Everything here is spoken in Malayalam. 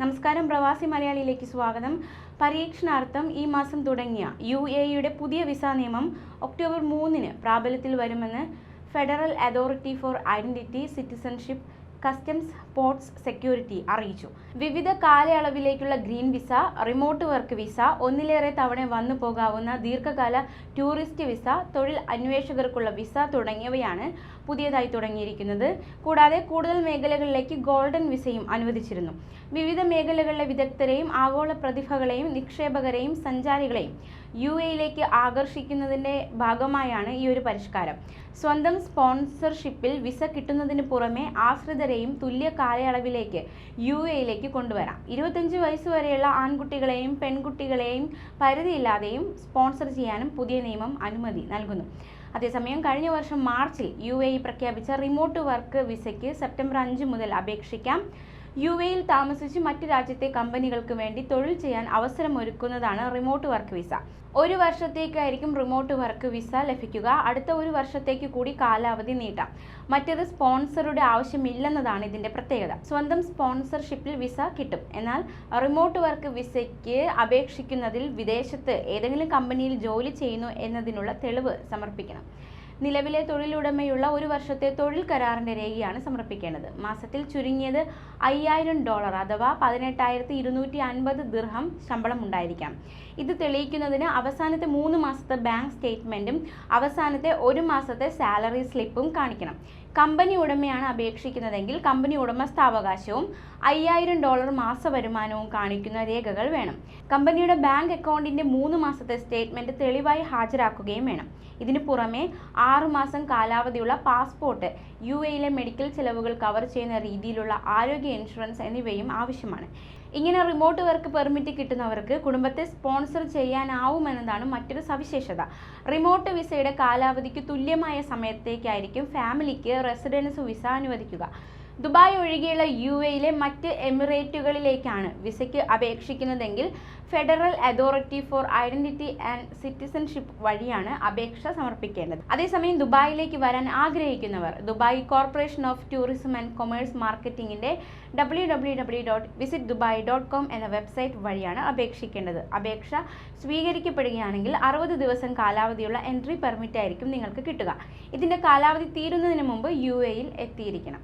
നമസ്കാരം പ്രവാസി മലയാളിയിലേക്ക് സ്വാഗതം. പരീക്ഷണാർത്ഥം ഈ മാസം തുടങ്ങിയ യു എയുടെ പുതിയ വിസ നിയമം ഒക്ടോബർ മൂന്നിന് പ്രാബല്യത്തിൽ വരുമെന്ന് federal authority for identity citizenship customs ports security അറിയിച്ചു. വിവിധ കാലയളവിലേക്കുള്ള green visa remote work visa ഒന്നിലേറെ തവണ വന്നു പോകാവുന്ന ദീർഘകാല ടൂറിസ്റ്റ് വിസ തൊഴിൽ അന്വേഷകർക്കുള്ള വിസ തുടങ്ങിയവയാണ് പുതിയതായി തുടങ്ങിയിരിക്കുന്നത്. കൂടാതെ കൂടുതൽ മേഖലകളിലേക്ക് ഗോൾഡൻ വിസയും അനുവദിച്ചിരുന്നു. വിവിധ മേഖലകളിലെ വിദഗ്ധരെയും ആഗോള പ്രതിഭകളെയും നിക്ഷേപകരെയും സഞ്ചാരികളെയും യു എയിലേക്ക് ആകർഷിക്കുന്നതിന്റെ ഭാഗമായാണ് ഈ ഒരു പരിഷ്കാരം. സ്വന്തം സ്പോൺസർഷിപ്പിൽ വിസ കിട്ടുന്നതിന് പുറമെ ആശ്രിതരെയും തുല്യ കാലയളവിലേക്ക് യു എയിലേക്ക് കൊണ്ടുവരാം. ഇരുപത്തഞ്ച് വയസ്സ് വരെയുള്ള ആൺകുട്ടികളെയും പെൺകുട്ടികളെയും പരിധിയില്ലാതെയും സ്പോൺസർ ചെയ്യാനും പുതിയ നിയമം അനുമതി നൽകുന്നു. അതേസമയം കഴിഞ്ഞ വർഷം മാർച്ചിൽ യു പ്രഖ്യാപിച്ച റിമോട്ട് വർക്ക് വിസയ്ക്ക് സെപ്റ്റംബർ അഞ്ച് മുതൽ അപേക്ഷിക്കാം. യു എയിൽ താമസിച്ച് മറ്റ് രാജ്യത്തെ കമ്പനികൾക്ക് വേണ്ടി തൊഴിൽ ചെയ്യാൻ അവസരമൊരുക്കുന്നതാണ് റിമോട്ട് വർക്ക് വിസ. ഒരു വർഷത്തേക്കായിരിക്കും റിമോട്ട് വർക്ക് വിസ ലഭിക്കുക. അടുത്ത ഒരു വർഷത്തേക്ക് കൂടി കാലാവധി നീട്ടാം. മറ്റൊരു സ്പോൺസറുടെ ആവശ്യമില്ലെന്നതാണ് ഇതിന്റെ പ്രത്യേകത. സ്വന്തം സ്പോൺസർഷിപ്പിൽ വിസ കിട്ടും. എന്നാൽ റിമോട്ട് വർക്ക് വിസയ്ക്ക് അപേക്ഷിക്കുന്നതിൽ വിദേശത്ത് ഏതെങ്കിലും കമ്പനിയിൽ ജോലി ചെയ്യുന്നു എന്നതിനുള്ള തെളിവ് സമർപ്പിക്കണം. നിലവിലെ തൊഴിലുടമയുള്ള ഒരു വർഷത്തെ തൊഴിൽ കരാറിന്റെ രേഖയാണ് സമർപ്പിക്കേണ്ടത്. മാസത്തിൽ ചുരുങ്ങിയത് അയ്യായിരം ഡോളർ അഥവാ പതിനെട്ടായിരത്തി ഇരുന്നൂറ്റി അൻപത് ദിർഹം ശമ്പളം ഉണ്ടായിരിക്കാം. ഇത് തെളിയിക്കുന്നതിന് അവസാനത്തെ മൂന്ന് മാസത്തെ ബാങ്ക് സ്റ്റേറ്റ്മെന്റും അവസാനത്തെ ഒരു മാസത്തെ സാലറി സ്ലിപ്പും കാണിക്കണം. കമ്പനി ഉടമയാണ് അപേക്ഷിക്കുന്നതെങ്കിൽ കമ്പനി ഉടമസ്ഥാവകാശവും അയ്യായിരം ഡോളർ മാസ വരുമാനവും കാണിക്കുന്ന രേഖകൾ വേണം. കമ്പനിയുടെ ബാങ്ക് അക്കൗണ്ടിന്റെ മൂന്ന് മാസത്തെ സ്റ്റേറ്റ്മെന്റ് തെളിവായി ഹാജരാക്കുകയും വേണം. ഇതിനു പുറമെ ആറുമാസം കാലാവധിയുള്ള പാസ്പോർട്ട് യു എയിലെ മെഡിക്കൽ ചെലവുകൾ കവർ ചെയ്യുന്ന രീതിയിലുള്ള ആരോഗ്യ ഇൻഷുറൻസ് എന്നിവയും ആവശ്യമാണ്. ഇങ്ങനെ റിമോട്ട് വർക്ക് പെർമിറ്റ് കിട്ടുന്നവർക്ക് കുടുംബത്തെ സ്പോൺസർ ചെയ്യാനാവുമെന്നതാണ് മറ്റൊരു സവിശേഷത. റിമോട്ട് വിസയുടെ കാലാവധിക്ക് തുല്യമായ സമയത്തേക്കായിരിക്കും ഫാമിലിക്ക് റെസിഡൻസ് വിസ അനുവദിക്കുക. ദുബായ് ഒഴികെയുള്ള യു എയിലെ മറ്റ് എമിറേറ്റുകളിലേക്കാണ് വിസയ്ക്ക് അപേക്ഷിക്കുന്നതെങ്കിൽ federal authority for identity and citizenship വഴിയാണ് അപേക്ഷ സമർപ്പിക്കേണ്ടത്. അതേസമയം ദുബായിലേക്ക് വരാൻ ആഗ്രഹിക്കുന്നവർ Dubai corporation of tourism and commerce മാർക്കറ്റിംഗിന്റെ W W W dot visit Dubai dot com എന്ന വെബ്സൈറ്റ് വഴിയാണ് അപേക്ഷിക്കേണ്ടത്. അപേക്ഷ സ്വീകരിക്കപ്പെടുകയാണെങ്കിൽ അറുപത് ദിവസം കാലാവധിയുള്ള എൻട്രി പെർമിറ്റ് ആയിരിക്കും നിങ്ങൾക്ക് കിട്ടുക. ഇതിന്റെ കാലാവധി തീരുന്നതിന് മുമ്പ് യു എയിൽ എത്തിയിരിക്കണം.